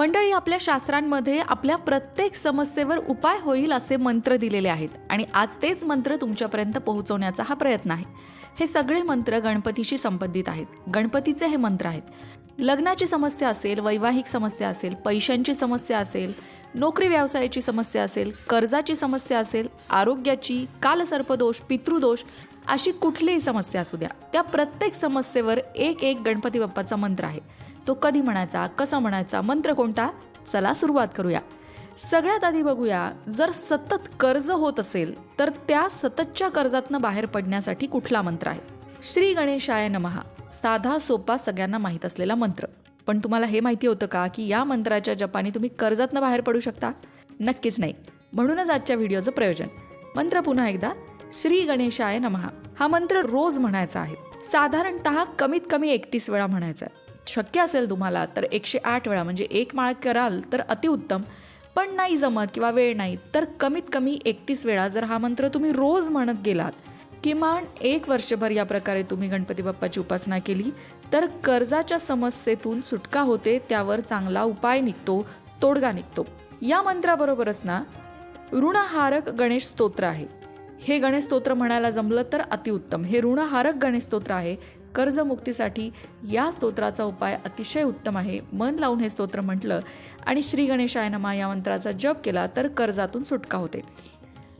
मंडळी आपल्या शास्त्रांमध्ये आपल्या प्रत्येक समस्येवर उपाय होईल असे मंत्र दिलेले आहेत आणि आज तेच मंत्र तुमच्यापर्यंत पोहोचवण्याचा हा प्रयत्न आहे. हे सगळे मंत्र गणपतीशी संबंधित आहेत. गणपतीचे हे मंत्र आहेत. लग्नाची समस्या असेल वैवाहिक समस्या असेल पैशांची समस्या असेल नोकरी व्यवसायाची समस्या असेल कर्जाची समस्या असेल आरोग्याची कालसर्पदोष पितृदोष अशी कुठलीही समस्या असू द्या. त्या प्रत्येक समस्येवर एक एक गणपती बाप्पाचा मंत्र आहे. तो कधी म्हणायचा कसा म्हणायचा मंत्र कोणता? चला सुरुवात करूया. सगळ्यात आधी बघूया जर सतत कर्ज होत असेल तर त्या सततच्या कर्जातनं बाहेर पडण्यासाठी कुठला मंत्र आहे? श्री गणेशाय नमहा साधा सोपा सगळ्यांना माहीत असलेला मंत्र. पण तुम्हाला हे माहिती होतं का की या मंत्राच्या जपाने तुम्ही कर्जातनं बाहेर पडू शकता? नक्कीच नाही. म्हणूनच आजच्या व्हिडिओचं प्रयोजन. मंत्र पुन्हा एकदा. श्री गणेशाय नमहा हा मंत्र रोज म्हणायचा आहे. साधारणतः कमीत कमी एकतीस वेळा म्हणायचा आहे. शक्य असेल तुम्हाला तर एकशे आठ वेळा म्हणजे एक माळ कराल तर अतिउत्तम. पण नाही जमत किंवा वेळ नाही तर कमीत कमी एकतीस वेळा जर हा मंत्र तुम्ही रोज म्हणत गेलात किमान एक वर्षभर या प्रकारे तुम्ही गणपती बाप्पाची उपासना केली तर कर्जाच्या समस्येतून सुटका होते त्यावर चांगला उपाय निघतो तोडगा निघतो. या मंत्राबरोबरच ना ऋणहारक गणेश स्तोत्र आहे. हे गणेश स्तोत्र म्हणायला जमलं तर अतिउत्तम. हे ऋणहारक गणेश स्तोत्र आहे कर्जमुक्तीसाठी या स्तोत्राचा उपाय अतिशय उत्तम आहे. मन लावून हे स्तोत्र म्हटलं आणि श्री गणेशाय नमा या मंत्राचा जप केला तर कर्जातून सुटका होते.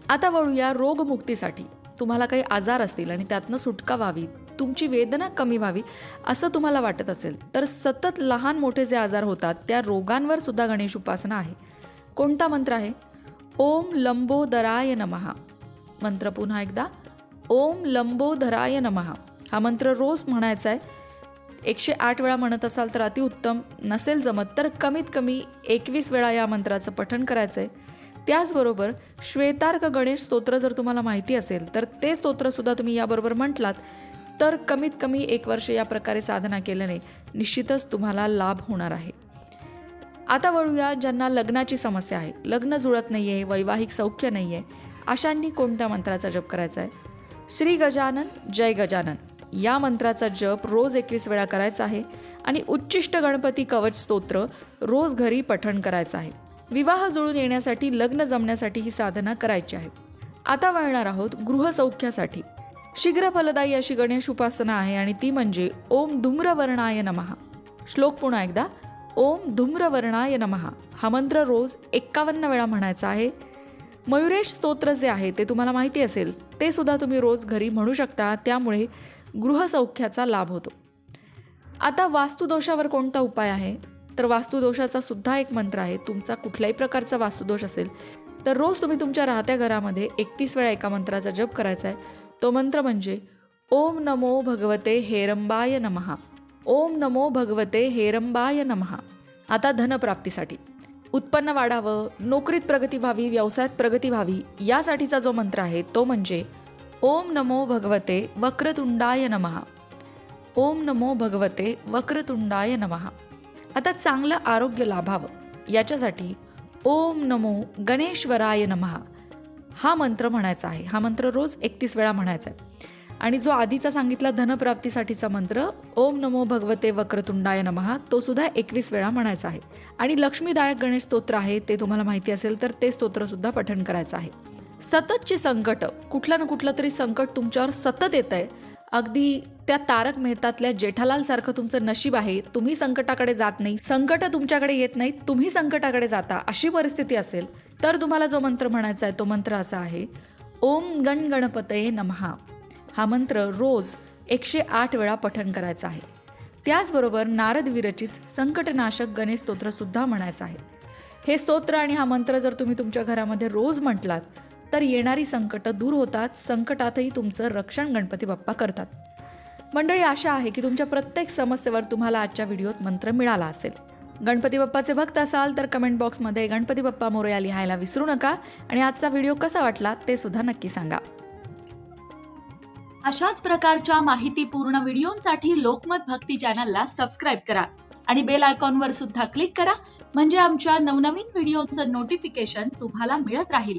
आता वळूया रोगमुक्तीसाठी. तुम्हाला काही आजार असतील आणि त्यातनं सुटका व्हावी तुमची वेदना कमी व्हावी असं तुम्हाला वाटत असेल तर सतत लहान मोठे जे आजार होतात त्या रोगांवर सुद्धा गणेश उपासना आहे. कोणता मंत्र आहे? ओम लंबोदराय नमहा मंत्र पुन्हा एकदा. ओम लंबोधराय नमहा हा मंत्र रोज म्हणायचा आहे एकशे आठ वेळा म्हणत असाल तर अतिउत्तम नसेल जमत तर कमीत कमी एकवीस वेळा या मंत्राचं पठण करायचं आहे त्याचबरोबर श्वेतार्क गणेश स्तोत्र जर तुम्हाला माहिती असेल तर ते स्तोत्रसुद्धा तुम्ही याबरोबर म्हटलात तर कमीत कमी एक वर्ष या प्रकारे साधना केल्याने निश्चितच तुम्हाला लाभ होणार आहे. आता वळूया ज्यांना लग्नाची समस्या आहे. लग्न जुळत नाही आहे वैवाहिक सौख्य नाही आहे अशांनी कोणत्या मंत्राचा जप करायचा आहे श्री गजानन जय गजानन. या मंत्राचा जप रोज एकवीस वेळा करायचा आहे आणि उच्चिष्ट गणपती कवच स्तोत्र रोज घरी पठण करायचं आहे. विवाह जुळून येण्यासाठी लग्न जमण्यासाठी ही साधना करायची आहे. आता वळणार आहोत गृहसौख्यासाठी शीघ्र फलदायी अशी गणेश उपासना आहे आणि ती म्हणजे ओम धूम्रवर्णाय नमहा श्लोक पुन्हा एकदा. ओम धूम्रवर्णाय नमहा हा मंत्र रोज एक्कावन्न वेळा म्हणायचा आहे. मयुरेश स्तोत्र जे आहे ते तुम्हाला माहिती असेल ते सुद्धा तुम्ही रोज घरी म्हणू शकता. त्यामुळे गृहसौख्याचा लाभ होतो. आता वास्तुदोषावर कोणता उपाय आहे? तर वास्तुदोषाचा सुद्धा एक मंत्र आहे. तुमचा कुठल्याही प्रकारचा वास्तुदोष असेल तर रोज तुम्ही तुमच्या राहत्या घरामध्ये एकतीस वेळा एका मंत्राचा जप करायचा आहे. तो मंत्र म्हणजे ओम नमो भगवते हेरंबाय नमहा ओम नमो भगवते हेरंबाय नमहा आता धनप्राप्तीसाठी. उत्पन्न वाढावं नोकरीत प्रगती व्हावी व्यवसायात प्रगती व्हावी यासाठीचा जो मंत्र आहे तो म्हणजे ओम नमो भगवते वक्रतुंडाय नमहा ओम नमो भगवते वक्रतुंडाय नमहा आता चांगलं आरोग्य लाभावं. याच्यासाठी ओम नमो गणेश्वराय नमहा हा मंत्र म्हणायचा आहे. हा मंत्र रोज एकतीस वेळा म्हणायचा आहे. आणि जो आधीचा सांगितला धनप्राप्तीसाठीचा मंत्र ओम नमो भगवते वक्रतुंडाय नमहा तो सुद्धा एकवीस वेळा म्हणायचा आहे. आणि लक्ष्मीदायक गणेश स्तोत्र आहे ते तुम्हाला माहिती असेल तर ते स्तोत्रसुद्धा पठण करायचं आहे. सततची संकट कुठलं ना कुठलं तरी संकट तुमच्यावर सतत येत आहे. अगदी त्या तारक मेहतातल्या जेठालाल सारखं तुमचं नशीब आहे तुम्ही संकटाकडे जात नाही. संकट तुमच्याकडे येत नाहीत तुम्ही संकटाकडे जाता अशी परिस्थिती असेल तर तुम्हाला जो मंत्र म्हणायचा आहे तो मंत्र असा आहे ओम गण गणपतये नमहा. हा मंत्र रोज एकशे आठ वेळा पठण करायचा आहे. त्याचबरोबर नारद विरचित संकटनाशक गणेश स्तोत्रसुद्धा म्हणायचं आहे. हे स्तोत्र आणि हा मंत्र जर तुम्ही तुमच्या घरामध्ये रोज म्हटलात तर येणारी संकटं दूर होतात संकटातही तुमचं रक्षण गणपती बाप्पा करतात. मंडळी आशा आहे की तुमच्या प्रत्येक समस्येवर तुम्हाला आजच्या व्हिडिओत मंत्र मिळाला असेल. गणपती बाप्पाचे भक्त असाल तर कमेंट बॉक्समध्ये गणपती बाप्पा मोरया लिहायला विसरू नका आणि आजचा व्हिडिओ कसा वाटला ते सुद्धा नक्की सांगा. अशाच प्रकारच्या माहितीपूर्ण व्हिडिओंसाठी लोकमत भक्ती चॅनलला सबस्क्राईब करा आणि बेल आयकॉनवर सुद्धा क्लिक करा म्हणजे आमच्या नवनवीन व्हिडिओचं नोटिफिकेशन तुम्हाला मिळत राहील.